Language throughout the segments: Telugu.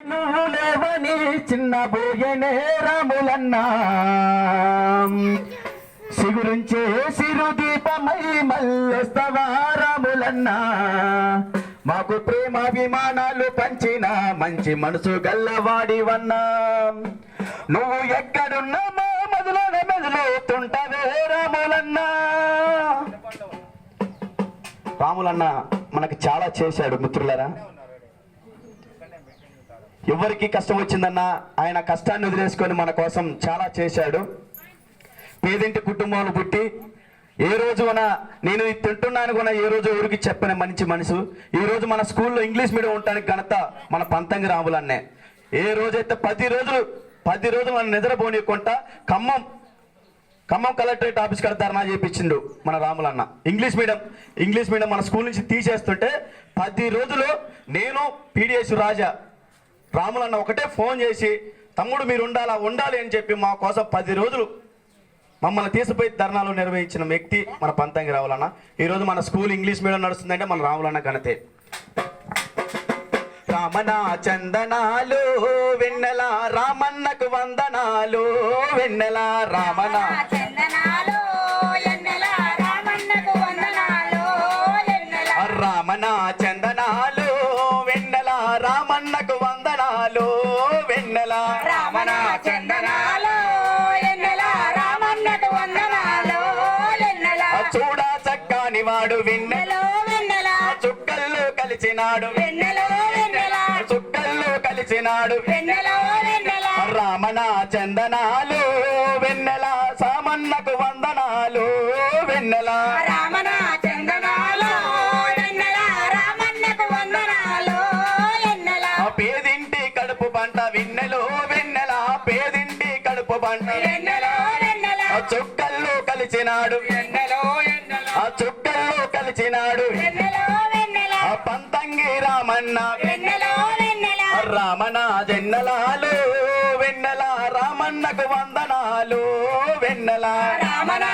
నువ్వు లేవని చిన్న బోయనే రాములన్నా. సిగురించే సిరు దీపమై మల్లెస్తవా రాములన్నా. మాకు ప్రేమాభిమానాలు పంచిన మంచి మనసు గల్లవాడివన్నా. నువ్వు ఎక్కడున్నా మా మధులోన మెదులుతుంటవే రాములన్నా. రాములన్న మనకు చాలా చేశాడు మిత్రులరా. ఎవరికి కష్టం వచ్చిందన్నా ఆయన కష్టాన్ని వదిలేసుకొని మన కోసం చాలా చేశాడు. పేదింటి కుటుంబంలో పుట్టి ఏ రోజు మన నేను తింటున్నాను కూడా ఏ రోజు ఎవరికి చెప్పని మంచి మనసు. ఈ రోజు మన స్కూల్లో ఇంగ్లీష్ మీడియం ఉండడానికి ఘనత మన పంతంగి రాములన్నే. ఏ రోజైతే పది రోజులు పది రోజులు మనం నిద్రపోనీయకుండా ఖమ్మం ఖమ్మం కలెక్టరేట్ ఆఫీస్ కాడ ధర్నా చేయించిండు మన రాములన్న. ఇంగ్లీష్ మీడియం ఇంగ్లీష్ మీడియం మన స్కూల్ నుంచి తీసేస్తుంటే పది రోజులు నేను పీడిఎస్ రాజా రాములన్న ఒకటే ఫోన్ చేసి తమ్ముడు మీరు ఉండాలా ఉండాలి అని చెప్పి మా కోసం పది రోజులు మమ్మల్ని తీసిపోయి ధర్నాలు నిర్వహించిన వ్యక్తి మన పంతంగి రావులన్న. ఈరోజు మన స్కూల్ ఇంగ్లీష్ మీడియం నడుస్తుందంటే మన రాములన్న ఘనతే. రామనా చందనాలు వెన్నెల రామన్నకు వందనాలు వెన్నెల రామనా చక్కని వాడు వెన్నెల వెన్నెలో. చుక్కల్లో కలిసినాడు. వెన్నెలో వెన్నెల. చుక్కల్లో కలిసినాడు. వెన్నెలో వెన్నెల. రామన చందనాలు వెన్నెల. సామన్నకు వందనాలు వెన్నెల. ఆ పంతంగి రామన్న. రామన జన్నలాలు వెన్నెల? రామన్నకు వందనాలు వెన్నెల? రామన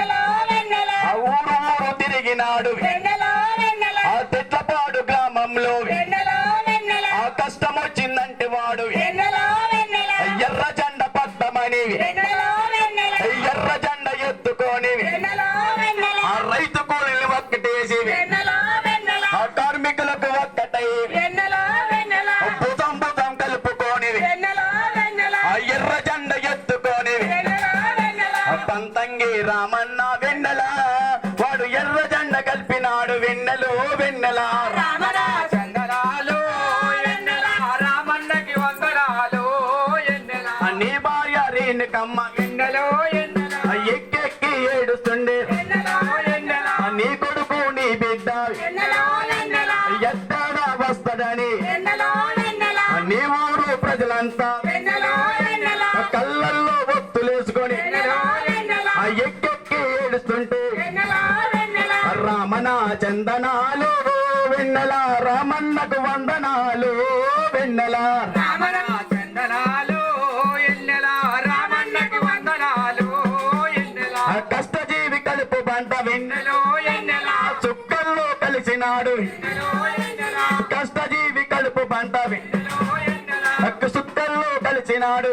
వెన్నెలో వెన్నెల ఆ ఊరు ఊరు తిరిగినాడు వెన్నెలో వెన్నెల కలిపినాడు వెన్నెలు వెన్నెల. రామన చందనాలు ఎన్నెల రామన్నకి వందనాలు ఎన్నెల నీ భార్య రేణుకమ్మ ఎన్నెలో ఎన్నెల ఆ ఎక్కెక్కి ఏడుస్తుండే. నీ కొడుకు నీ బిడ్డ. వస్తడని. నీ ఊరు ప్రజలంతా. చందనాలు వెన్నెల రామన్నకు వందనాలు వెన్నెల రామన చందనాలు ఎన్నెల రామన్నకి వందనాలు ఎన్నెల ఆ కష్టజీవి కలుపు బంట వెన్నెల ఎన్నెలో ఎన్నెల ఆ చుక్కల్లో కలిసినాడు కష్టజీవి కలుపు బంట వెన్నెల కలిసినాడు.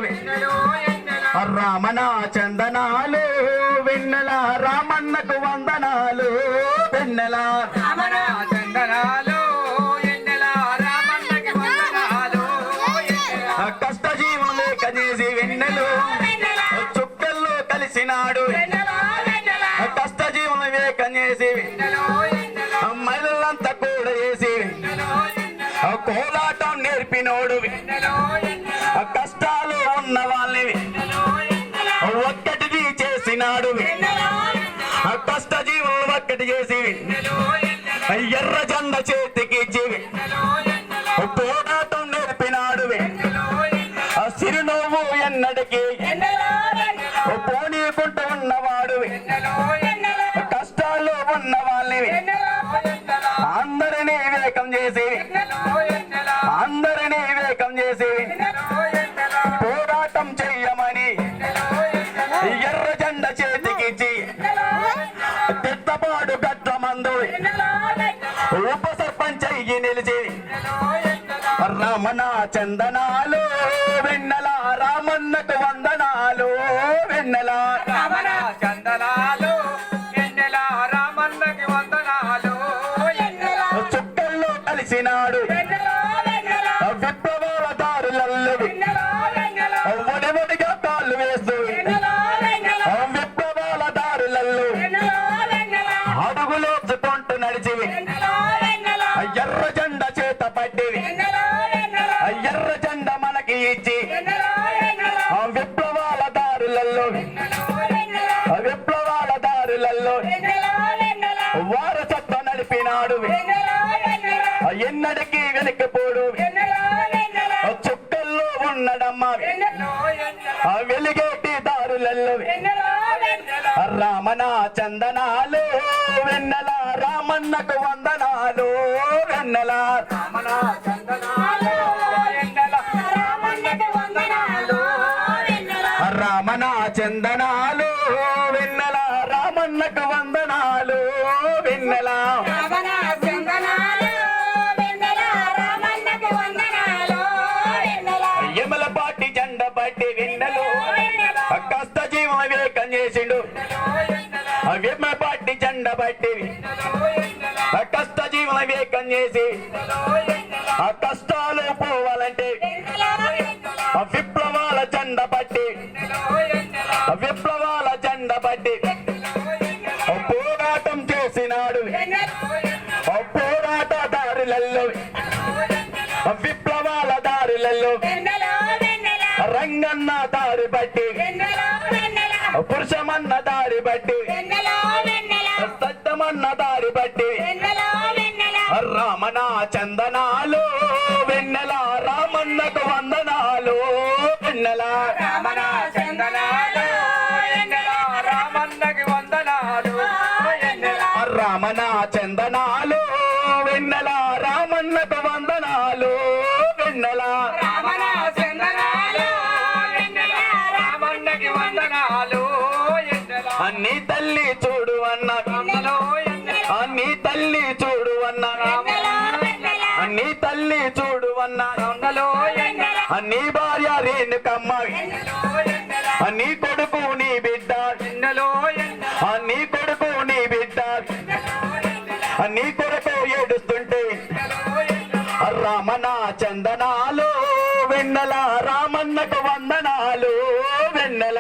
రామన ఆ కష్టాలు ఉన్న వాళ్ళని ఒక్కటిది చేసినాడు వెన్నెలో ఆ కష్టజీవులు ఒక్కటి చేసి ఎర్ర జెండ చేతికి ఆ పోరాటం నేర్పినాడు సిరునవ్వు ఎన్నటికి చెయ్యమని ఎర్ర జెండ చేతికిచ్చి తిట్టపాడు గట్ల మందు ఉప సర్పంచ్ అయ్యి నిలిచి రమణ చందనాలు వెన్నెల రామన్నకు వందనాలు వెన్నెల నడిపినాడు ఎన్నడకి ఎన్నడికి వెనక్కిపోడు ఆ చుక్కల్లో ఉన్నడమ్మా వెలిగేటి దారులల్లో రామణ చందనాలు వెన్నెల రామన్నకు వందనాలు వెన్నెల రామణ చందనాలు ఎన్నెల చందనాలు వెన్నెల రామన్నకు వందనాలు వెన్నెల జెండ ఆ కష్ట జీవన వివేకం చేసి ఆ కష్టాలు పోవాలంటే ఆ విప్లవాల జెండ పట్టి ఆ విప్లవాల జెండ పట్టి ఆ పోరాటం చేసినాడు. వెన్నెల చందనాలు వెన్నెల రామన్నకు వందనాలు వెన్నెలా తల్లి చూడు అన్న అన్ని భార్య రేణుకమ్మ. అన్ని కొడుకు నీ బిడ్డ. అన్ని కొడుకు నీ బిడ్డ. అన్ని కొడుకు ఏడుస్తుంటే. రామన చందనాలు వెన్నెల రామన్నకు వందనాలు వెన్నెల